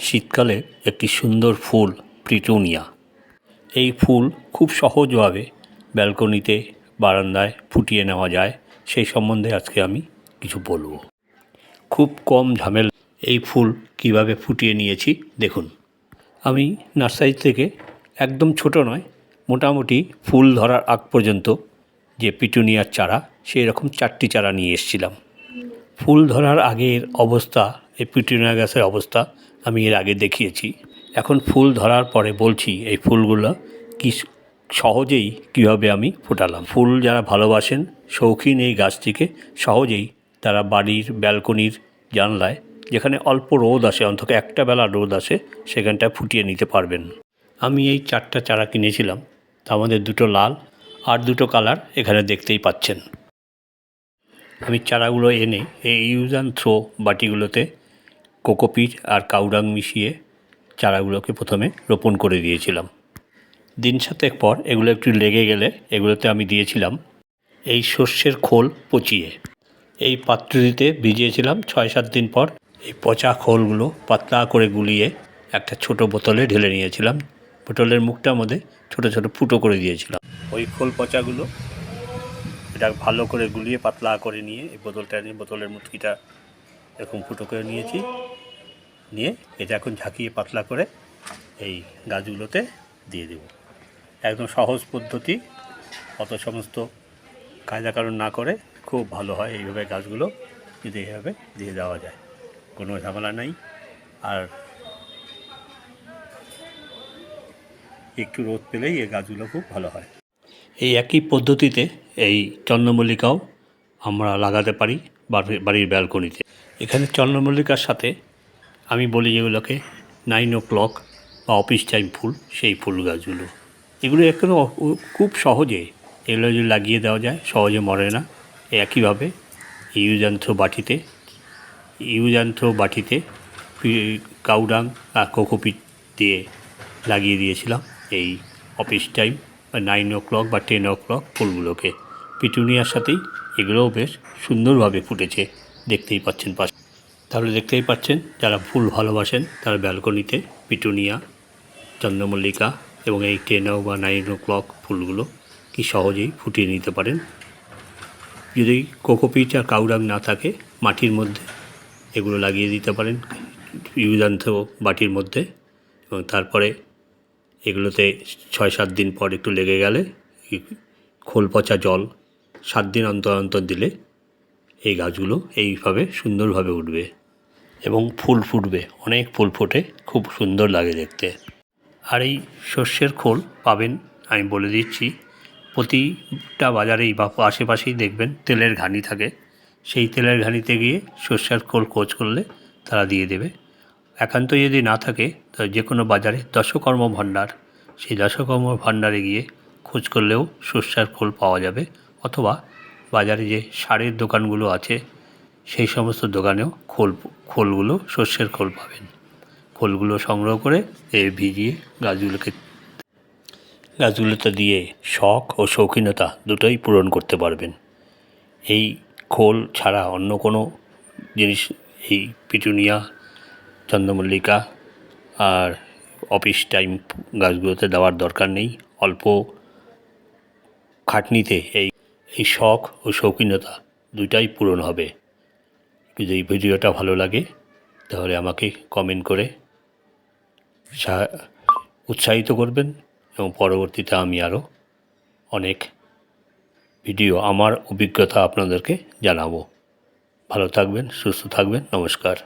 শীতকালে একটি সুন্দর ফুল প্রিটুনিয়া এই ফুল খুব সহজভাবে ব্যালকনিতে, বারান্দায় ফুটিয়ে নেওয়া যায়। সেই সম্বন্ধে আজকে আমি কিছু বলব। খুব কম ঝামেলা এই ফুল কীভাবে ফুটিয়ে নিয়েছি, দেখুন। আমি নার্সারি থেকে একদম ছোট নয়, মোটামুটি ফুল ধরার আগ পর্যন্ত যে পিটুনিয়ার চারা, সেই রকম চারটি চারা নিয়ে এসেছিলাম। ফুল ধরার আগের অবস্থা, এই পিটুনিয়া গাছের অবস্থা আমি এর আগে দেখিয়েছি। এখন ফুল ধরার পরে বলছি, এই ফুলগুলো কি সহজেই কীভাবে আমি ফোটালাম? ফুল যারা ভালোবাসেন, শৌখিন এই গাছটিকে সহজেই তারা বাড়ির ব্যালকনির জানলায়, যেখানে অল্প রোদ আসে, অন্তত একটা বেলা রোদ আসে, সেখানটায় ফুটিয়ে নিতে পারবেন। আমি এই চারটা চারা কিনেছিলাম। তা আমাদের দুটো লাল আর দুটো কালার এখানে দেখতেই পাচ্ছেন। আমি চারাগুলো এনে এই ইউজ অ্যান্ড থ্রো বাটিগুলোতে কোকোপিট আর কাউডাং মিশিয়ে চারাগুলোকে প্রথমে রোপণ করে দিয়েছিলাম। দিন সাতেক পর এগুলো একটু লেগে গেলে এগুলোতে আমি দিয়েছিলাম এই শস্যের খোল পচিয়ে। এই পাত্রটিতে ভিজিয়েছিলাম ছয় সাত দিন পর এই পচা খোলগুলো পাতলা করে গুলিয়ে একটা ছোট বোতলে ঢেলে নিয়েছিলাম। বোতলের মুখটার মধ্যে ছোট ছোট ফুটো করে দিয়েছিলাম। ওই খোল পচাগুলো এটা ভালো করে গুলিয়ে পাতলা করে নিয়ে এই বোতলটা নিয়ে বোতলের মুটকিটা এরকম ফুটো করে নিয়েছি। নিয়ে এটা এখন ঝাঁকিয়ে পাতলা করে এই গাছগুলোতে দিয়ে দেব। একদম সহজ পদ্ধতি, অত সমস্ত কায়দা কারণ না করে খুব ভালো হয় এইভাবে গাছগুলো যদি এইভাবে দিয়ে দেওয়া যায়। কোনো ঝামেলা নাই। আর একটু রোদ পেলেই এই গাছগুলো খুব ভালো হয়। এই একই পদ্ধতিতে এই চন্দ্রমল্লিকাও আমরা লাগাতে পারি। বাড়ির ব্যালকনিতে। এখানে চন্দ্রমল্লিকার সাথে আমি বলি যেগুলোকে নাইন ও ক্লক বা অফিস টাইম ফুল, সেই ফুল গাছগুলো। এগুলো এখনও খুব সহজে এগুলো যদি লাগিয়ে দেওয়া যায়, সহজে মরে না। একইভাবে ইউজান্থ্রো বাটিতে ইউজান্থ্রো বাটিতে কাউডাং আর কোকোপিট দিয়ে লাগিয়ে দিয়েছিলাম এই অফিস টাইম বা নাইন ও ক্লক বা টেন ও ক্লক ফুলগুলোকে। পিটুনিয়ার সাথেই এগুলোও বেশ সুন্দরভাবে ফুটেছে। দেখতেই পাচ্ছেন পাশে তাহলে দেখতেই পাচ্ছেন, যারা ফুল ভালোবাসেন তারা ব্যালকনিতে পিটুনিয়া, চন্দ্রমল্লিকা এবং এই টেন বা নাইন ও ক্লক ফুলগুলো কি সহজেই ফুটিয়ে নিতে পারেন। যদি কোকোপিট আর কাউরাং না থাকে, মাটির মধ্যে এগুলো লাগিয়ে দিতে পারেন ইউজান্থ বাটির মধ্যে এবং তারপরে এগুলোতে ছয় সাত দিন পর একটু লেগে গেলে, খোল পচা জল সাত দিন অন্তর অন্তর দিলে এই গাছগুলো এইভাবে সুন্দরভাবে উঠবে এবং ফুল ফুটবে। অনেক ফুল ফোটে, খুব সুন্দর লাগে দেখতে। আর এই শস্যের খোল পাবেন, আমি বলে দিচ্ছি, প্রতিটা বাজারেই বা আশেপাশেই দেখবেন তেলের ঘানি থাকে। সেই তেলের ঘানিতে গিয়ে শস্যের খোল খোঁজ করলে তারা দিয়ে দেবে। একান্ত যদি না থাকে যে কোনো বাজারে দশকর্ম ভাণ্ডার, সেই দশকর্ম ভাণ্ডারে গিয়ে খোঁজ করলেও শস্যের খোল পাওয়া যাবে। অথবা বাজারে যে সারের দোকানগুলো আছে, সেই সমস্ত দোকানেও খোল, খোলগুলো শস্যের খোল পাবেন। খোলগুলো সংগ্রহ করে এ ভিজিয়ে গাছগুলোকে, গাছগুলোতে দিয়ে শখ ও শৌখিনতা দুটোই পূরণ করতে পারবেন। এই খোল ছাড়া অন্য কোনো জিনিস, এই পিটুনিয়া, চন্দ্রমল্লিকা আর অফিস টাইম গাছগুলোতে দেওয়ার দরকার নেই। অল্প খাটনিতে এই এই শখ ও শৌখিনতা দুইটাই পূরণ হবে। যদি এই ভিডিওটা ভালো লাগে, তাহলে আমাকে কমেন্ট করে উৎসাহিত করবেন এবং পরবর্তীতে আমি আরও অনেক ভিডিও আমার অভিজ্ঞতা আপনাদেরকে জানাব। ভালো থাকবেন, সুস্থ থাকবেন, নমস্কার।